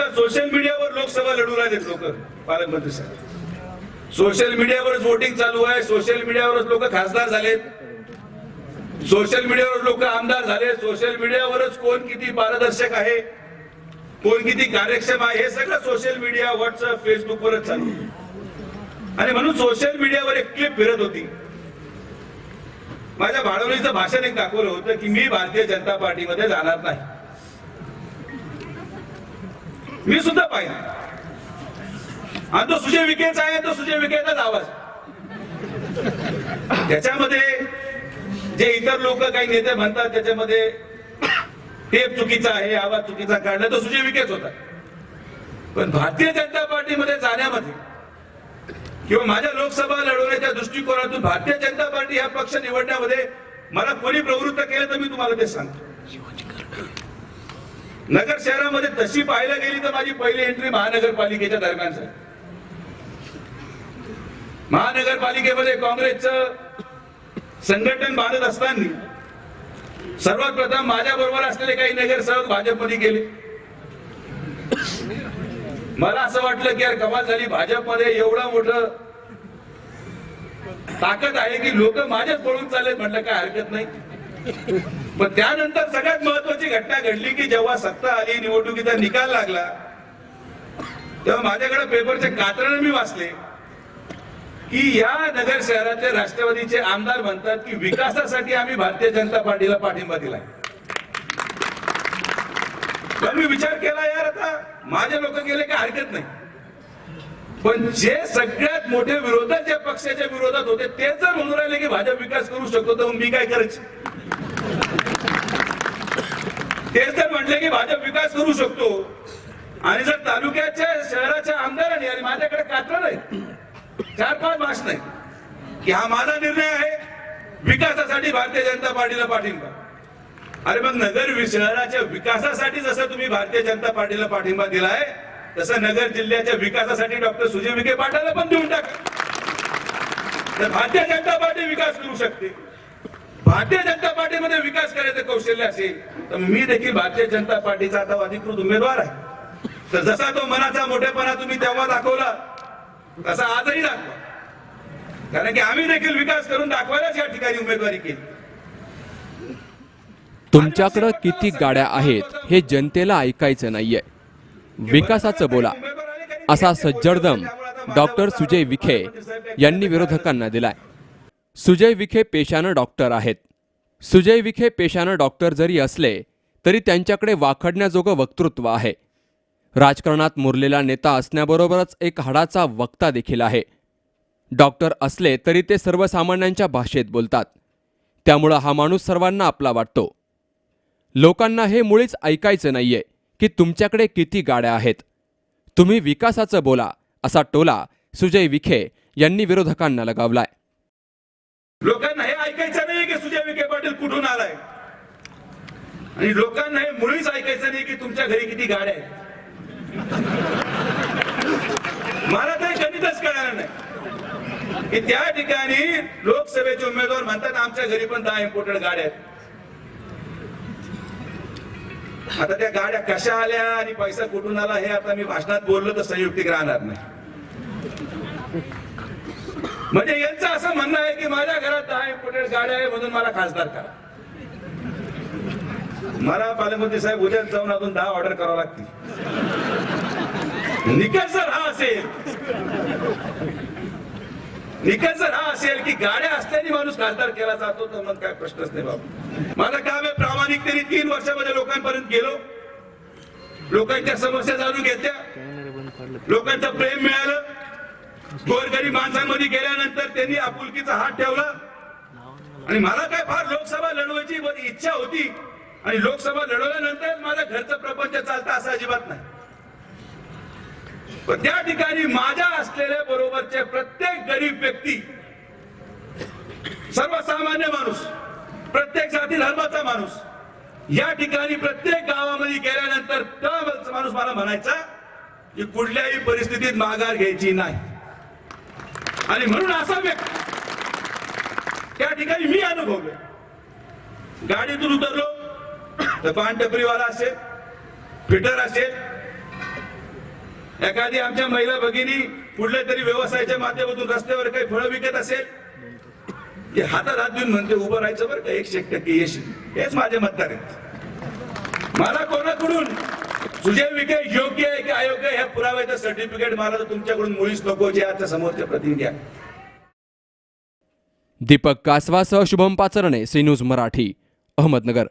आजकाल सोशल मीडियावर लोकसभा लढू राहिलेत लोक पालकमंत्री साहेब. सोशल मीडियावरच वोटिंग चालू आहे सोशल मीडियावरच लोक खासदार झालेत. सोशल मीडियावर लोक आमदार झाले सोशल मीडियावरच कोण किती पारदर्शक आहे कोण किती कार्यक्षम आहे हे सगळं सोशल मीडिया व्हॉट्सअप फेसबुकवरच चालू आहे. आणि म्हणून सोशल मीडियावर एक क्लिप फिरत होती. माझ्या भाडवणीचं भाषण एक दाखवलं होतं की मी भारतीय जनता पार्टीमध्ये जाणार नाही. मी सुद्धा पाहिजे आणि तो सुजय विखेचा आहे तो सुजय विखेचाच आवाज. त्याच्यामध्ये जे इतर लोक काही नेते म्हणतात त्याच्यामध्ये टेप चुकीचा आहे आवाज चुकीचा काढला तो सुजय विखेच होता. पण भारतीय जनता पार्टीमध्ये जाण्यामध्ये किंवा माझ्या लोकसभा लढवण्याच्या दृष्टिकोनातून भारतीय जनता पार्टी हा पक्ष निवडण्यामध्ये मला कोणी प्रवृत्त केलं तर मी तुम्हाला ते सांगतो. नगर शहरामध्ये तशी पाहायला गेली तर माझी पहिली एंट्री महानगरपालिकेच्या दरम्यान महानगरपालिकेमध्ये काँग्रेसचं संघटन बांधत असताना सर्वात प्रथम माझ्या बरोबर असलेले काही नगरसेवक भाजपमध्ये गेले. मला असं वाटलं की यार कमाल झाली भाजपमध्ये एवढं मोठं ताकद आहे की लोक माझ्याच पळून चालले म्हटलं काय हरकत नाही. पण त्यानंतर सगळ्यात महत्वाची घटना घडली की जेव्हा सत्ता आली निवडणुकीचा निकाल लागला तेव्हा माझ्याकडे पेपरचे कात्रण मी वाचले की या नगर शहरातले राष्ट्रवादीचे आमदार म्हणतात की विकासासाठी आम्ही भारतीय जनता पार्टीला पाठिंबा दिला पण मी विचार केला यार आता माझे लोक गेले काय हरकत नाही. पण जे सगळ्यात मोठे विरोधक जे पक्षाच्या विरोधात होते ते जर म्हणून राहिले की भाजप विकास करू शकतो तर मग मी काय करायचं? तेच तर म्हटले की भाजप विकास करू शकतो. आणि जर तालुक्याच्या शहराच्या आमदारांनी आणि माझ्याकडे कात्र नाही चार पाच भाषण नाही की हा माझा निर्णय आहे विकासासाठी भारतीय जनता पार्टीला पाठिंबा. अरे मग नगर शहराच्या विकासासाठी जसं तुम्ही भारतीय जनता पार्टीला पाठिंबा दिलाय तसं नगर जिल्ह्याच्या विकासासाठी डॉक्टर सुजय विखे पाटाला पण देऊन टाका. तर भारतीय जनता पार्टी विकास करू शकते. भारतीय जनता पार्टीमध्ये विकास करायचं कौशल्य असेल तर मी देखील भारतीय जनता पार्टीचा आता अधिकृत उमेदवार आहे. तर जसा तो मनाचा मोठेपणा तुम्ही तेव्हा दाखवला तसा आजही दाखवा. कारण की आम्ही देखील विकास करून दाखवायलाच या ठिकाणी उमेदवारी केली. तुमच्याकडं किती गाड्या आहेत हे जनतेला ऐकायचं नाहीये. विकासाचं बोला. असा सज्जडदम डॉक्टर सुजय विखे यांनी विरोधकांना दिलाय. सुजय विखे पेशानं डॉक्टर आहेत. सुजय विखे पेशानं डॉक्टर जरी असले तरी त्यांच्याकडे वाखडण्याजोगं वक्तृत्व आहे. राजकारणात मुरलेला नेता असण्याबरोबरच एक हाडाचा वक्ता देखील आहे. डॉक्टर असले तरी ते सर्वसामान्यांच्या भाषेत बोलतात. त्यामुळं हा माणूस सर्वांना आपला वाटतो. लोकांना हे मुळीच ऐकायचं नाहीये की तुमच्याकडे किती गाड्या आहेत. तुम्ही विकासाचं बोला असा टोला सुजय विखे यांनी विरोधकांना लगावलाय. लोकांना हे ऐकायचं नाही की सुजय विखे पाटील कुठून आलाय? आणि लोकांना हे मुळीच ऐकायचं नाही की तुमच्या घरी किती गाड्या आहेत. मला ते गणितच कळणार नाही. की त्या ठिकाणी लोकसभेचे उमेदवार म्हणतात आमच्या घरी पण दहा इम्पोर्टेड गाड्या आहेत. आता त्या गाड्या कशा आल्या आणि पैसा कुठून आला हे आता मी भाषणात बोललो तर संयुक्तिक राहणार नाही. म्हणजे यांचं असं म्हणणं आहे की माझ्या घरात दहा इम्पोर्टेड गाड्या आहे म्हणून मला खासदार करा. मला पालकमंत्री साहेब उद्या जाऊन अजून दहा ऑर्डर करावं लागतील. निकष जर हा असेल निकष जर हा असेल की गाड्या असल्याने माणूस खासदार केला जातो तर मग काय प्रश्नच नाही बाबा. माझं काम आहे प्रामाणिकतेने तीन वर्षामध्ये लोकांपर्यंत गेलो. लोकांच्या समस्या जाणून घेतल्या. लोकांचं प्रेम मिळालं. गोरगरीब माणसांमध्ये गेल्यानंतर त्यांनी आपुलकीचा हात ठेवला. आणि मला काय फार लोकसभा लढवायची इच्छा होती. आणि लोकसभा लढवल्यानंतर माझं घरचं प्रपंच चालतं असं अजिबात नाही. पण त्या ठिकाणी माझ्या असलेल्या बरोबरचे प्रत्येक गरीब व्यक्ती सर्वसामान्य माणूस प्रत्येक जाती धर्माचा माणूस या ठिकाणी प्रत्येक गावामध्ये गेल्यानंतर त्या माणूस मला म्हणायचा की कुठल्याही परिस्थितीत माघार घ्यायची नाही. आणि म्हणून असा व्यक्ती त्या ठिकाणी मी अनुभवलं गाडीतून उतरलो तर पानटपरीवाला असेल फिटर असेल एखादी आमच्या महिला भगिनी कुठल्या तरी व्यवसायाच्या माध्यमातून रस्त्यावर काही फळं विकत असेल ते हातात हात देऊन म्हणते उभं राहायचं बरं का? एकशे टक्के यश हेच माझे मतदार आहेत. मला कोणाकडून म्हणजे सुजय विखे योग्य आहे की अयोग्य ह्या पुराव्याचं सर्टिफिकेट मला तुमच्याकडून मुळीच नको जे आता समोरच्या प्रतिनिधी आहे दीपक कासवासह शुभम पाचरणे सी न्यूज मराठी अहमदनगर.